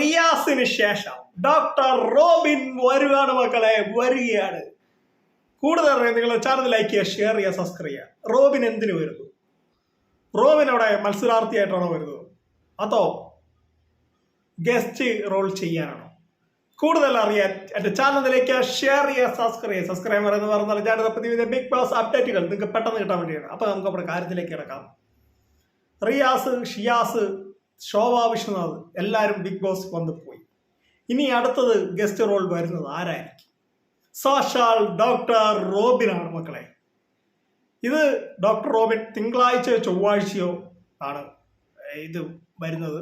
റിയാസിന് ശേഷം doctor Robin വരുവാണ് മക്കളെ വരികയാണ്. കൂടുതൽ അറിയാൻ നിങ്ങൾ ചാനൽ ലൈക്ക് ചെയ്യുക ഷെയർ ചെയ്യുക സബ്സ്ക്രൈബ് ചെയ്യുക. റോബിൻ എന്തിനു വരുന്നു? റോബിൻ അവിടെ മത്സരാർത്ഥിയായിട്ടാണോ വരുന്നത്? അതോ ഗസ്റ്റ് റോൾ ചെയ്യാനാണോ? കൂടുതൽ അറിയാൻ എന്റെ ചാനലിലേക്ക് ഷെയർ ചെയ്യുക സബ്സ്ക്രൈബ് ചെയ്യുക. സബ്സ്ക്രൈബർ എന്ന് പറഞ്ഞാൽ ചാനൽ പ്രതിവിധ ബിഗ് ബോസ് അപ്ഡേറ്റുകൾ നിങ്ങൾക്ക് പെട്ടെന്ന് കിട്ടാൻ വേണ്ടിയാണ്. അപ്പോൾ നമുക്ക് നമ്മുടെ കാര്യത്തിലേക്ക് കിടക്കാം. റിയാസ് ഷിയാസ് ശോഭ എല്ലാവരും ബിഗ് ബോസ് വന്ന് പോയി. ഇനി അടുത്തത് ഗസ്റ്റ് റോൾ വരുന്നത് ആരായിരിക്കും? സാക്ഷാൽ ഡോക്ടർ റോബിനാണ് മക്കളെ. ഇത് ഡോക്ടർ റോബിൻ തിങ്കളാഴ്ചയോ ചൊവ്വാഴ്ചയോ ആണ് ഇത് വരുന്നത്.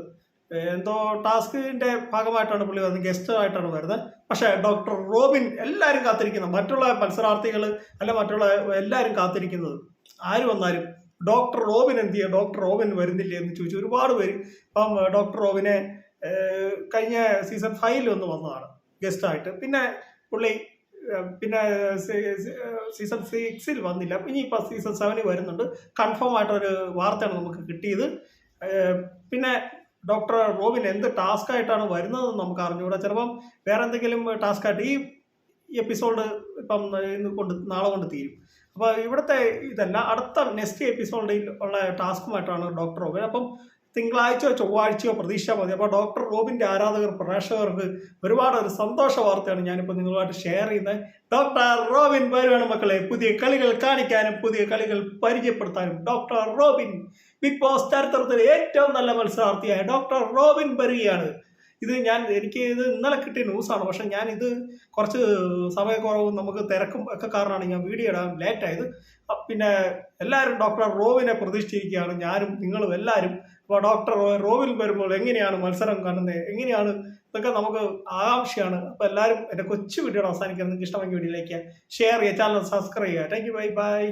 എന്തോ ടാസ്കിന്റെ ഭാഗമായിട്ടാണ് പുള്ളി വരുന്നത് ഗസ്റ്റ് ആയിട്ടാണ് വരുന്നത്. പക്ഷേ ഡോക്ടർ റോബിൻ എല്ലാവരും കാത്തിരിക്കുന്നത് മറ്റുള്ള മത്സരാർത്ഥികൾ അല്ല മറ്റുള്ള എല്ലാവരും കാത്തിരിക്കുന്നത് ആര് വന്നാലും ഡോക്ടർ റോബിൻ എന്ത് ചെയ്യുക ഡോക്ടർ റോബിൻ വരുന്നില്ല എന്ന് ചോദിച്ചു. ഒരുപാട് പേര് ഇപ്പം ഡോക്ടർ റോബിനെ കഴിഞ്ഞ സീസൺ ഫൈവിൽ ഒന്ന് വന്നതാണ്. ഗസ്റ്റായിട്ട് പിന്നെ പുള്ളി പിന്നെ സീസൺ സിക്സിൽ വന്നില്ല. ഇനി ഇപ്പം സീസൺ സെവനിൽ വരുന്നുണ്ട്. കൺഫേം ആയിട്ടൊരു വാർത്തയാണ് നമുക്ക് കിട്ടിയത്. പിന്നെ ഡോക്ടർ റോബിൻ എന്ത് ടാസ്ക് ആയിട്ടാണ് വരുന്നതെന്ന് നമുക്ക് അറിഞ്ഞുകൂടാ. ചിലപ്പം വേറെ എന്തെങ്കിലും ടാസ്ക് ആയിട്ട് ഈ എപ്പിസോഡ് ഇപ്പം ഇന്ന് കൊണ്ട് നാളെ കൊണ്ട് തീരും. അപ്പോൾ ഇവിടുത്തെ ഇതല്ല അടുത്ത നെക്സ്റ്റ് എപ്പിസോഡിൽ ഉള്ള ടാസ്കുമായിട്ടാണ് ഡോക്ടർ റോബിൻ. അപ്പം തിങ്കളാഴ്ചയോ ചൊവ്വാഴ്ചയോ പ്രതീക്ഷിച്ചാൽ മതി. അപ്പോൾ ഡോക്ടർ റോബിന്റെ ആരാധകർ പ്രേക്ഷകർക്ക് ഒരുപാട് ഒരു സന്തോഷ വാർത്തയാണ് ഞാനിപ്പോൾ നിങ്ങളുമായിട്ട് ഷെയർ ചെയ്യുന്നത്. ഡോക്ടർ റോബിൻ വരുവാണ് മക്കളെ. പുതിയ കളികൾ കാണിക്കാനും പുതിയ കളികൾ പരിചയപ്പെടുത്താനും. ഡോക്ടർ റോബിൻ ബിഗ് ബോസ് ചരിത്രത്തിലെ ഏറ്റവും നല്ല മത്സരാർത്ഥിയായ ഡോക്ടർ റോബിൻ വരികയാണ്. ഇത് ഞാൻ എനിക്ക് ഇത് ഇന്നലെ കിട്ടിയ ന്യൂസാണ് പക്ഷെ ഞാൻ ഇത് കുറച്ച് സമയക്കുറവും നമുക്ക് തിരക്കും ഒക്കെ കാരണമാണ് ഞാൻ വീഡിയോ ഇടാൻ ലേറ്റ് ആയത്. പിന്നെ എല്ലാവരും ഡോക്ടർ റോവിനെ പ്രതീക്ഷിച്ചിരിക്കുകയാണ്. ഞാനും നിങ്ങളും എല്ലാവരും. അപ്പോൾ ഡോക്ടർ റോവിൽ വരുമ്പോൾ എങ്ങനെയാണ് മത്സരം കാണുന്നത് എങ്ങനെയാണ് ഇതൊക്കെ നമുക്ക് ആകാംക്ഷയാണ്. അപ്പോൾ എല്ലാവരും എന്റെ കൊച്ചു വീഡിയോ അവസാനിക്കുന്നത് നിങ്ങൾക്ക് ഇഷ്ടമെങ്കിൽ വീഡിയോയിലേക്ക് ഷെയർ ചെയ്യുക. ചാനൽ സബ്സ്ക്രൈബ് ചെയ്യുക. Thank you bye bye